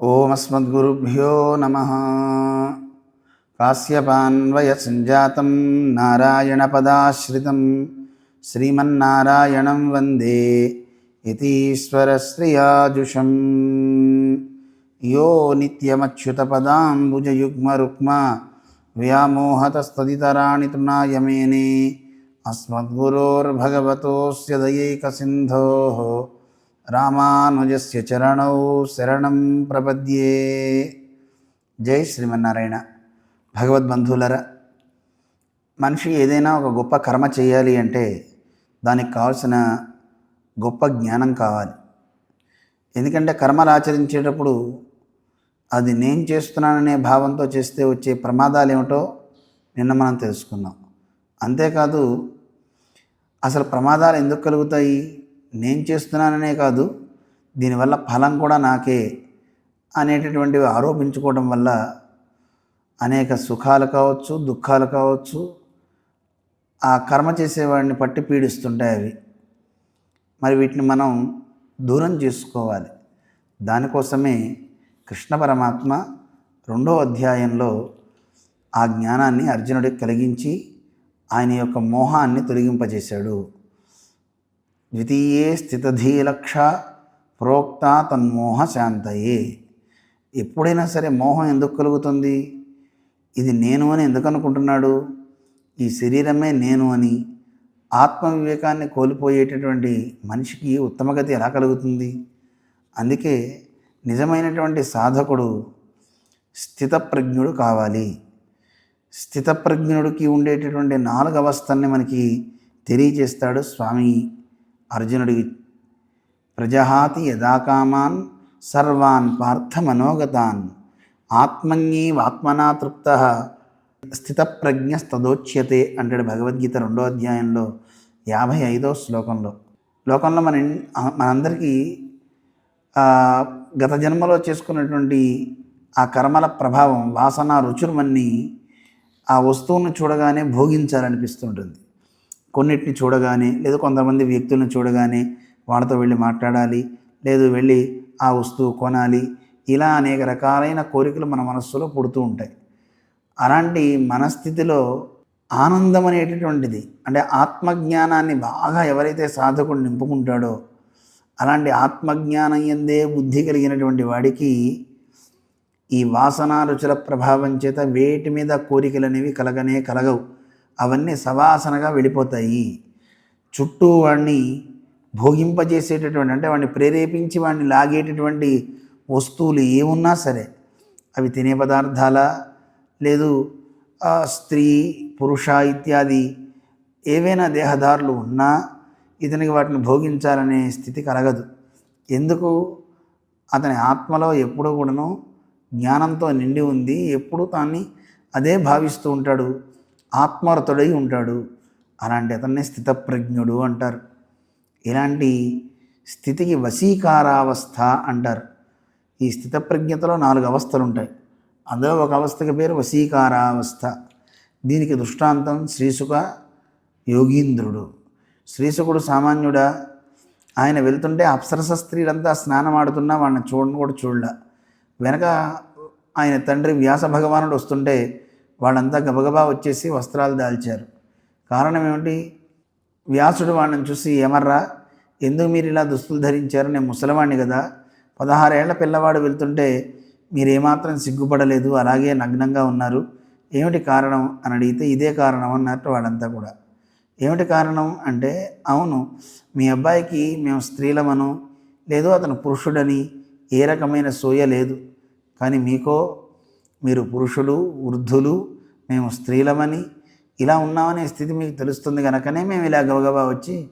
ఓమస్మద్గురుభ్యో నమ. కాశ్యపాన్వయసంజాతం నారాయణపదాశ్రితం. శ్రీమన్నారాయణం వందే యతీశ్వరశ్రియాజుషం. యో నిత్యమచ్యుతపదాంబుజయుగ్మరుక్మ వ్యామోహతస్తదితరాణి తృణాయమేనే అస్మద్గురోర్భగవతోస్య దయైకసింధో రామానుజస్య చరణౌ శరణం ప్రపద్యే. జై శ్రీమన్నారాయణ. భగవద్బంధువులరా మనిషి ఏదైనా ఒక గొప్ప కర్మ చేయాలి అంటే దానికి కావాల్సిన గొప్ప జ్ఞానం కావాలి. ఎందుకంటే కర్మలు ఆచరించేటప్పుడు అది నేను చేస్తున్నాననే భావంతో చేస్తే వచ్చే ప్రమాదాలు ఏమిటో నిన్న మనం తెలుసుకున్నాం. అంతేకాదు అసలు ప్రమాదాలు ఎందుకు కలుగుతాయి? నేను చేస్తున్నాననే కాదు దీనివల్ల ఫలం కూడా నాకే అనేటటువంటివి ఆరోపించుకోవడం వల్ల అనేక సుఖాలు కావచ్చు దుఃఖాలు కావచ్చు ఆ కర్మ చేసేవాడిని పట్టి పీడిస్తుంటాయి అవి. మరి వీటిని మనం దూరం చేసుకోవాలి. దానికోసమే కృష్ణ పరమాత్మ రెండో అధ్యాయంలో ఆ జ్ఞానాన్ని అర్జునుడికి కలిగించి ఆయన యొక్క మోహాన్ని తొలగింపజేశాడు. ద్వితీయే స్థితధీలక్ష ప్రోక్త తన్మోహ శాంతయే. ఎప్పుడైనా సరే మోహం ఎందుకు కలుగుతుంది? ఇది నేను అని ఎందుకు అనుకుంటున్నాడు? ఈ శరీరమే నేను అని ఆత్మ వివేకాన్ని కోల్పోయేటటువంటి మనిషికి ఉత్తమగతి ఎలా కలుగుతుంది? అందుకే నిజమైనటువంటి సాధకుడు స్థితప్రజ్ఞుడు కావాలి. స్థితప్రజ్ఞుడికి ఉండేటటువంటి నాలుగు అవస్థల్ని మనకి తెలియజేస్తాడు స్వామి అర్జునుడి ప్రజహాతి యథాకామాన్ సర్వాన్ పార్థ మనోగతాన్. ఆత్మన్యేవాత్మనా తృప్త. స్థితప్రజ్ఞస్తదోచ్యతే అంటాడు భగవద్గీత రెండో అధ్యాయంలో యాభై ఐదో శ్లోకంలో. లోకంలో మన మనందరికీ గత జన్మలో చేసుకున్నటువంటి ఆ కర్మల ప్రభావం వాసన రుచులమన్నీ ఆ వస్తువును చూడగానే భోగించాలనిపిస్తుంటుంది. కొన్నిటిని చూడగానే లేదా కొంతమంది వ్యక్తులను చూడగానే వాళ్ళతో వెళ్ళి మాట్లాడాలి లేదు వెళ్ళి ఆ వస్తువు కొనాలి ఇలా అనేక రకాలైన కోరికలు మన మనస్సులో పుడుతూ ఉంటాయి. అలాంటి మనస్థితిలో ఆనందం అనేటటువంటిది అంటే ఆత్మజ్ఞానాన్ని బాగా ఎవరైతే సాధకుడు నింపుకుంటాడో అలాంటి ఆత్మజ్ఞానం ఎందే బుద్ధి కలిగినటువంటి వాడికి ఈ వాసనా రుచుల ప్రభావం చేత వేటి మీద కోరికలు అనేవి కలగనే కలగవు. అవన్నీ సవాసనగా వెళ్ళిపోతాయి. చుట్టూ వాడిని భోగింపజేసేటటువంటి అంటే వాడిని ప్రేరేపించి వాడిని లాగేటటువంటి వస్తువులు ఏమున్నా సరే అవి తినే పదార్థాల లేదు స్త్రీ పురుష ఇత్యాది ఏవైనా దేహదారులు ఉన్నా ఇతనికి వాటిని భోగించాలనే స్థితి కలగదు. ఎందుకు? అతని ఆత్మలో ఎప్పుడూ కూడాను జ్ఞానంతో నిండి ఉంది ఎప్పుడు తాన్ని అదే భావిస్తూ ఉంటాడు. ఆత్మరతుడై ఉంటాడు. అలాంటి అతన్ని స్థితప్రజ్ఞుడు అంటారు. ఇలాంటి స్థితికి వశీకారావస్థ అంటారు. ఈ స్థితప్రజ్ఞతలో నాలుగు అవస్థలు ఉంటాయి. అందులో ఒక అవస్థకి పేరు వశీకారావస్థ. దీనికి దృష్టాంతం శ్రీసుక యోగీంద్రుడు. శ్రీసుకుడు సామాన్యుడా. ఆయన వెళ్తుంటే అప్సరస స్త్రీలంతా స్నానం ఆడుతున్నా వాళ్ళని చూడని కూడా చూడలే. వెనక ఆయన తండ్రి వ్యాస భగవానుడు వస్తుంటే వాళ్ళంతా గబగబా వచ్చేసి వస్త్రాలు దాల్చారు. కారణం ఏమిటి? వ్యాసుడు వాళ్ళని చూసి ఏమర్రా? ఎందుకు మీరు ఇలా దుస్తులు ధరించారు? నేను ముసలివాణ్ణి కదా. పదహారేళ్ళ పిల్లవాడు వెళ్తుంటే మీరు ఏమాత్రం సిగ్గుపడలేదు అలాగే నగ్నంగా ఉన్నారు. ఏమిటి కారణం? అని అడిగితే ఇదే కారణం అన్నట్టు వాళ్ళంతా కూడా. ఏమిటి కారణం అంటే అవును మీ అబ్బాయికి మేము స్త్రీలమను లేదు అతను పురుషుడని ఏ రకమైన సోయ లేదు. కానీ మీకో మీరు పురుషులు వృద్ధులు మేము స్త్రీలమని ఇలా ఉన్నామనే స్థితి మీకు తెలుస్తుంది కనుకనే మేము ఇలా గబగబా వచ్చి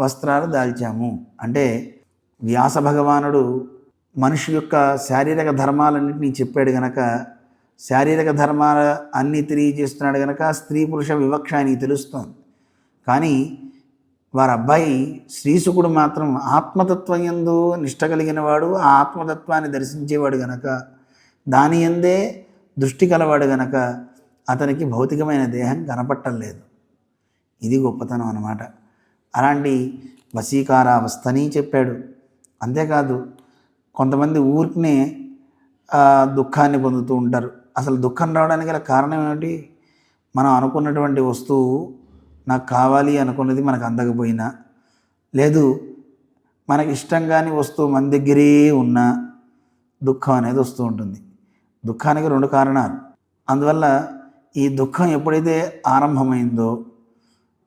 వస్త్రాలు దాల్చాము. అంటే వ్యాస భగవానుడు మనిషి యొక్క శారీరక ధర్మాలన్నింటినీ చెప్పాడు గనక శారీరక ధర్మాల అన్నీ తెలియజేస్తున్నాడు గనక స్త్రీ పురుష వివక్ష అని తెలుస్తుంది. కానీ వారి అబ్బాయి శ్రీసుకుడు మాత్రం ఆత్మతత్వం ఎందు నిష్ట కలిగిన వాడు ఆ ఆత్మతత్వాన్ని దర్శించేవాడు గనక దాని ఎందే దృష్టి కలవాడు గనక అతనికి భౌతికమైన దేహం కనపట్టలేదు ఇది గొప్పతనం అన్నమాట. అలాంటి వశీకారావస్థని చెప్పాడు. అంతేకాదు కొంతమంది ఊరికినే దుఃఖాన్ని పొందుతూ ఉంటారు. అసలు దుఃఖం రావడానికి గల కారణం ఏమిటి? మనం అనుకున్నటువంటి వస్తువు నాకు కావాలి అనుకున్నది మనకు అందకపోయినా లేదు మనకి ఇష్టం కాని వస్తువు మన దగ్గరే ఉన్నా దుఃఖం అనేది వస్తూ ఉంటుంది. దుఃఖానికి రెండు కారణాలు. అందువల్ల ఈ దుఃఖం ఎప్పుడైతే ఆరంభమైందో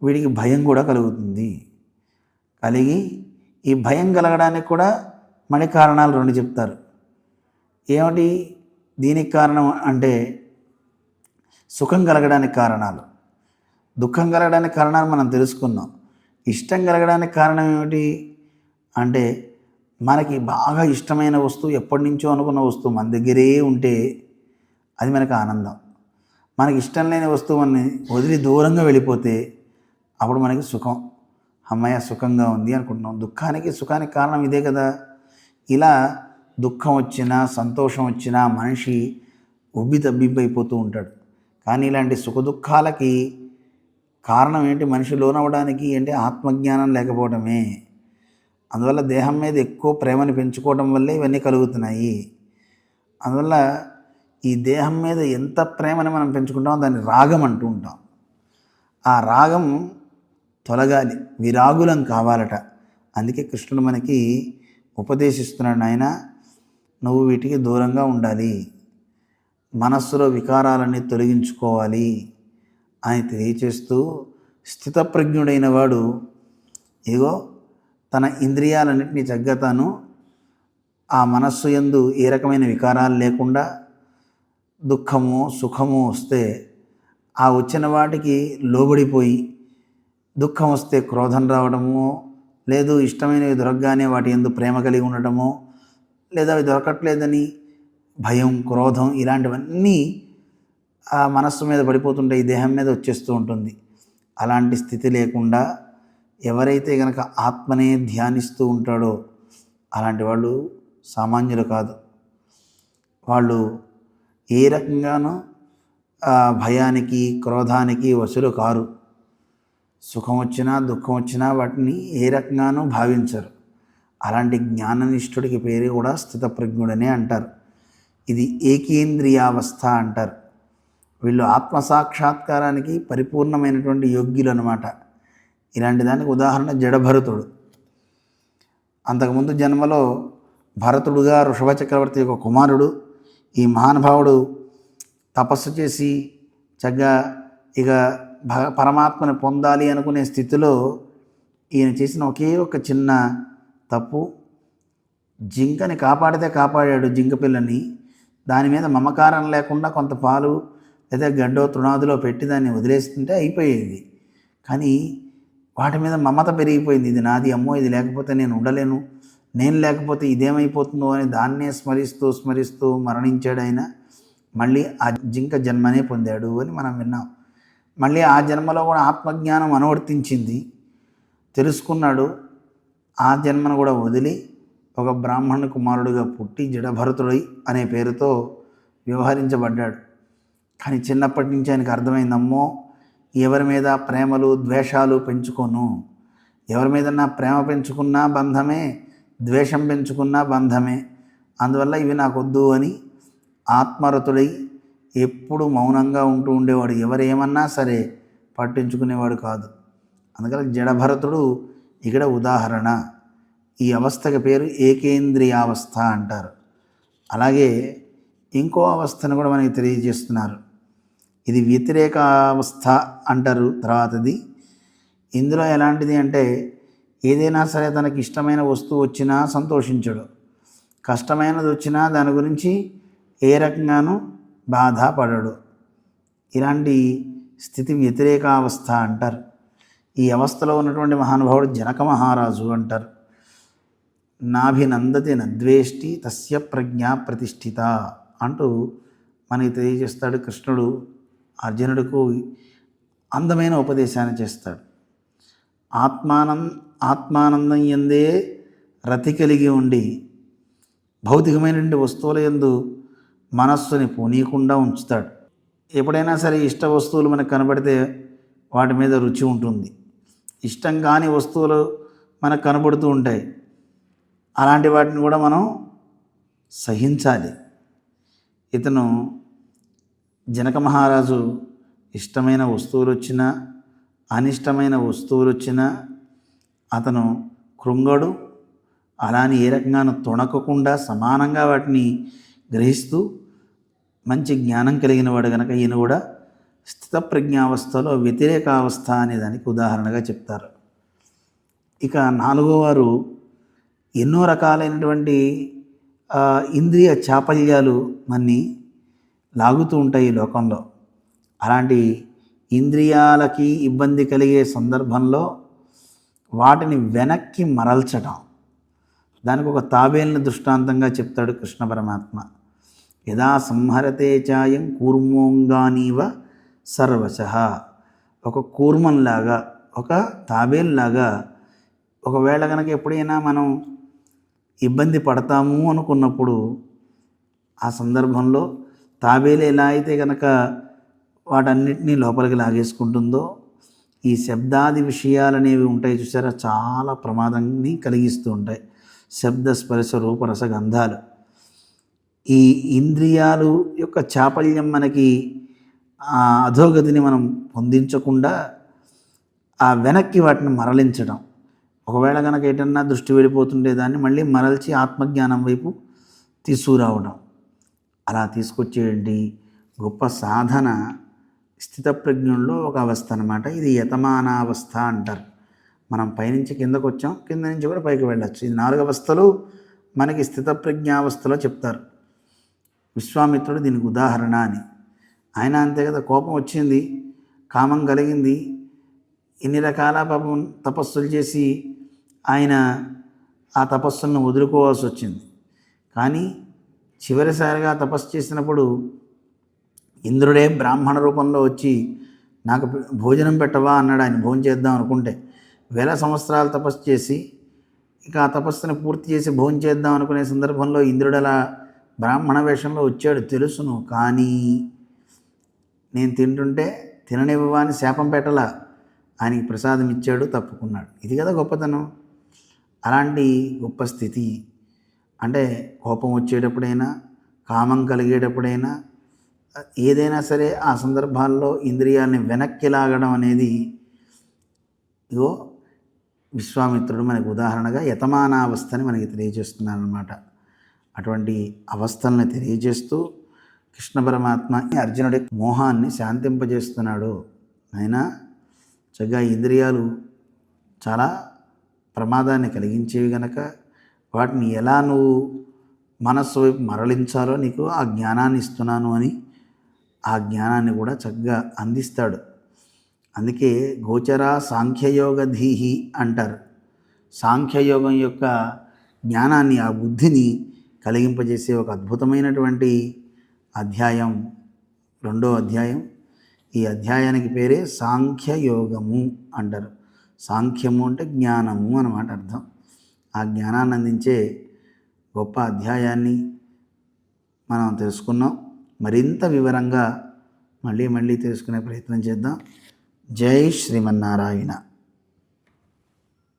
వీడికి భయం కూడా కలుగుతుంది. కలిగి ఈ భయం కలగడానికి కూడా మణి కారణాలు రెండు చెప్తారు. ఏమిటి? దీనికి కారణం అంటే సుఖం కలగడానికి కారణాలు. దుఃఖం కలగడానికి కారణాలు మనం తెలుసుకున్నాం. ఇష్టం కలగడానికి కారణం ఏమిటి? అంటే మనకి బాగా ఇష్టమైన వస్తువు ఎప్పటి నుంచో అనుకున్న వస్తువు మన దగ్గరే ఉంటే అది మనకు ఆనందం. మనకి ఇష్టం లేని వస్తువుని వదిలి దూరంగా వెళ్ళిపోతే అప్పుడు మనకి సుఖం. అమ్మాయి సుఖంగా ఉంది అనుకుంటున్నాం. దుఃఖానికి సుఖానికి కారణం ఇదే కదా. ఇలా దుఃఖం వచ్చినా సంతోషం వచ్చినా మనిషి ఉబ్బి తబ్బిబ్బైపోతూ ఉంటాడు. కానీ ఇలాంటి సుఖ దుఃఖాలకి కారణం ఏంటి? మనిషి లోనవడానికి అంటే ఆత్మజ్ఞానం లేకపోవడమే. అందువల్ల దేహం మీద ఎక్కువ ప్రేమను పెంచుకోవడం వల్లే ఇవన్నీ కలుగుతున్నాయి. అందువల్ల ఈ దేహం మీద ఎంత ప్రేమని మనం పెంచుకుంటామో దాన్ని రాగం అంటూ ఉంటాం. ఆ రాగం తొలగాలి విరాగులం కావాలట. అందుకే కృష్ణుడు మనకి ఉపదేశిస్తున్నాడు ఆయన నువ్వు వీటికి దూరంగా ఉండాలి. మనస్సులో వికారాలన్నీ తొలగించుకోవాలి అని తెలియచేస్తూ స్థితప్రజ్ఞుడైన వాడు ఇగో తన ఇంద్రియాలన్నింటినీ జగ్గతాను ఆ మనస్సు ఎందు ఏ రకమైన వికారాలు లేకుండా దుఃఖము సుఖము వస్తే ఆ వచ్చిన వాటికి లోబడిపోయి దుఃఖం వస్తే క్రోధం రావడము లేదు ఇష్టమైనవి దొరకగానే వాటి ఎందు ప్రేమ కలిగి ఉండటము లేదా అవి దొరకట్లేదని భయం క్రోధం ఇలాంటివన్నీ ఆ మనస్సు మీద పడిపోతుంటే ఈ దేహం మీద వచ్చేస్తూ ఉంటుంది. అలాంటి స్థితి లేకుండా ఎవరైతే గనక ఆత్మనే ధ్యానిస్తూ ఉంటాడో అలాంటి వాళ్ళు సామాన్యులు కాదు. వాళ్ళు ఏ రకంగానూ భయానికి క్రోధానికి వసులు కారు. సుఖం వచ్చినా దుఃఖం వచ్చినా వాటిని ఏ రకంగానూ భావించరు. అలాంటి జ్ఞాననిష్ఠుడికి పేరు కూడా స్థితప్రజ్ఞుడనే అంటారు. ఇది ఏకేంద్రియావస్థ అంటారు. వీళ్ళు ఆత్మసాక్షాత్కారానికి పరిపూర్ణమైనటువంటి యోగ్యులు అనమాట ఇలాంటి దానికి ఉదాహరణ జడభరతుడు. అంతకుముందు జన్మలో భరతుడుగా ఋషభ చక్రవర్తి యొక్క కుమారుడు ఈ మహానుభావుడు తపస్సు చేసి చక్కగా ఇక భ పరమాత్మని పొందాలి అనుకునే స్థితిలో ఈయన చేసిన ఒకే ఒక చిన్న తప్పు. జింకని కాపాడితే కాపాడాడు జింక పిల్లని. దాని మీద మమకారం లేకుండా కొంత పాలు లేదా గడ్డో తృణాదులో పెట్టి దాన్ని వదిలేస్తుంటే అయిపోయేది. కానీ వాటి మీద మమత పెరిగిపోయింది. ఇది నాది అమ్మో ఇది లేకపోతే నేను ఉండలేను. నేను లేకపోతే ఇదేమైపోతుందో అని దాన్నే స్మరిస్తూ స్మరిస్తూ మరణించాడు ఆయన. మళ్ళీ ఆ జింక జన్మనే పొందాడు అని మనం విన్నాం. మళ్ళీ ఆ జన్మలో కూడా ఆత్మజ్ఞానం అనువర్తించింది. తెలుసుకున్నాడు. ఆ జన్మను కూడా వదిలి ఒక బ్రాహ్మణ కుమారుడిగా పుట్టి జడభరతుడై అనే పేరుతో వ్యవహరించబడ్డాడు. కానీ చిన్నప్పటి నుంచి ఆయనకు అర్థమైందమ్మో ఎవరి మీద ప్రేమలు ద్వేషాలు పెంచుకోను? ఎవరి మీద నా ప్రేమ పెంచుకున్నా బంధమే ద్వేషం పెంచుకున్నా బంధమే. అందువల్ల ఇవి నాకు వద్దు అని ఆత్మరతుడై ఎప్పుడు మౌనంగా ఉంటూ ఉండేవాడు. ఎవరేమన్నా సరే పట్టించుకునేవాడు కాదు. అందుకని జడభరతుడు ఇక్కడ ఉదాహరణ. ఈ అవస్థకి పేరు ఏకేంద్రియావస్థ అంటారు. అలాగే ఇంకో అవస్థను కూడా మనకి తెలియజేస్తున్నారు. ఇది వ్యతిరేక అవస్థ అంటారు తర్వాతది. ఇందులో ఎలాంటిది అంటే ఏదైనా సరే తనకి ఇష్టమైన వస్తువు వచ్చినా సంతోషించడు. కష్టమైనది వచ్చినా దాని గురించి ఏ రకంగానూ బాధపడడు. ఇలాంటి స్థితి వ్యతిరేకావస్థ అంటారు. ఈ అవస్థలో ఉన్నటువంటి మహానుభావుడు జనక మహారాజు అంటారు. నాభినందతి నద్వేష్టి తస్య ప్రజ్ఞ ప్రతిష్ఠిత అంటూ మనకి తెలియజేస్తాడు కృష్ణుడు. అర్జునుడికు అందమైన ఉపదేశాన్ని చేస్తాడు. ఆత్మానం ఆత్మానందం ఎందే రతి కలిగి ఉండి భౌతికమైనటువంటి వస్తువుల ఎందు మనస్సుని పోనీయకుండా ఉంచుతాడు. ఎప్పుడైనా సరే ఇష్ట వస్తువులు మనకు కనబడితే వాటి మీద రుచి ఉంటుంది. ఇష్టం కాని వస్తువులు మనకు కనబడుతూ ఉంటాయి. అలాంటి వాటిని కూడా మనం సహించాలి. ఇతను జనక మహారాజు ఇష్టమైన వస్తువులు వచ్చినా అనిష్టమైన వస్తువులు వచ్చినా అతను కృంగడు. అలాని ఏ రకంగానూ తొణకకుండా సమానంగా వాటిని గ్రహిస్తూ మంచి జ్ఞానం కలిగిన వాడు కనుక ఈయన కూడా స్థితప్రజ్ఞావస్థలో వ్యతిరేకావస్థ అనే దానికి ఉదాహరణగా చెప్తారు. ఇక నాలుగో వారు ఎన్నో రకాలైనటువంటి ఇంద్రియ చాపల్యాలు మన్ని లాగుతూ ఉంటాయి ఈ లోకంలో. అలాంటి ఇంద్రియాలకి ఇబ్బంది కలిగే సందర్భంలో వాటిని వెనక్కి మరల్చటం. దానికి ఒక తాబేల్ని దృష్టాంతంగా చెప్తాడు కృష్ణ పరమాత్మ. యదా సంహరతే చాయం కూర్మోంగానీవ సర్వశ. ఒక కూర్మంలాగా ఒక తాబేల్లాగా ఒకవేళ కనుక ఎప్పుడైనా మనం ఇబ్బంది పడతాము అనుకున్నప్పుడు ఆ సందర్భంలో తాబేలు ఎలా అయితే కనుక వాటన్నిటినీ లోపలికి లాగేసుకుంటుందో ఈ శబ్దాది విషయాలు అనేవి ఉంటాయి చూసారా? చాలా ప్రమాదాన్ని కలిగిస్తూ ఉంటాయి. శబ్ద స్పర్శ రూపరస గంధాలు. ఈ ఇంద్రియాలు యొక్క చాపల్యం మనకి ఆ అధోగతిని మనం పొందించకుండా ఆ వెనక్కి వాటిని మరలించడం. ఒకవేళ కనుక ఎటన్నా దృష్టి వెళ్ళిపోతుండే దాన్ని మళ్ళీ మరల్చి ఆత్మజ్ఞానం వైపు తీసుకురావడం. అలా తీసుకొచ్చేయండి. గొప్ప సాధన స్థితప్రజ్ఞంలో ఒక అవస్థ అనమాట ఇది యతమానావస్థ అంటారు. మనం పైనుంచి కిందకు వచ్చాం కింద నుంచి కూడా పైకి వెళ్ళచ్చు. ఇది నాలుగు అవస్థలు మనకి స్థితప్రజ్ఞావస్థలో చెప్తారు. విశ్వామిత్రుడు దీనికి ఉదాహరణ అని. ఆయన అంతే కదా కోపం వచ్చింది కామం కలిగింది ఇన్ని రకాల పాపం తపస్సులు చేసి ఆయన ఆ తపస్సులను వదులుకోవాల్సి వచ్చింది. కానీ చివరిసారిగా తపస్సు చేసినప్పుడు ఇంద్రుడే బ్రాహ్మణ రూపంలో వచ్చి నాకు భోజనం పెట్టవా? అన్నాడు ఆయన. భోజనం చేద్దాం అనుకుంటే. వేల సంవత్సరాలు తపస్సు చేసి ఇక ఆ తపస్సుని పూర్తి చేసి భోజనం చేద్దాం అనుకునే సందర్భంలో ఇంద్రుడు అలా బ్రాహ్మణ వేషంలో వచ్చాడు. తెలుసును కానీ నేను తింటుంటే తిననివ్వవా అని శాపం పెట్టలా? ఆయనకి ప్రసాదం ఇచ్చాడు తప్పుకున్నాడు. ఇది కదా గొప్పతనం. అలాంటి గొప్ప స్థితి. అంటే కోపం వచ్చేటప్పుడైనా కామం కలిగేటప్పుడైనా ఏదైనా సరే ఆ సందర్భాల్లో ఇంద్రియాలని వెనక్కి లాగడం అనేది ఇగో విశ్వామిత్రుడు మనకు ఉదాహరణగా యతమానావస్థని మనకి తెలియజేస్తున్నారనమాట అటువంటి అవస్థల్ని తెలియజేస్తూ కృష్ణ పరమాత్మ ఈ అర్జునుడి మోహాన్ని శాంతింపజేస్తున్నాడు. అయినా చక్కగా ఇంద్రియాలు చాలా ప్రమాదాన్ని కలిగించేవి గనక వాటిని ఎలా నువ్వు మనస్సు వైపు మరలించాలో నీకు ఆ జ్ఞానాన్ని ఇస్తున్నాను అని ఆ జ్ఞానాన్ని కూడా చక్కగా అందిస్తాడు. అందుకే గోచర సాంఖ్యయోగ ధీహి అంటారు. సాంఖ్యయోగం యొక్క జ్ఞానాన్ని ఆ బుద్ధిని కలిగింపజేసే ఒక అద్భుతమైనటువంటి అధ్యాయం రెండో అధ్యాయం. ఈ అధ్యాయానికి పేరే సాంఖ్యయోగము అంటారు. సాంఖ్యము అంటే జ్ఞానము అన్నమాట అర్థం. ఆ జ్ఞానాన్ని అందించే గొప్ప అధ్యాయాన్ని మనం తెలుసుకున్నాం. మరింత వివరంగా మళ్ళీ మళ్ళీ తెలుసుకునే ప్రయత్నం చేద్దాం. జై శ్రీమన్నారాయణ.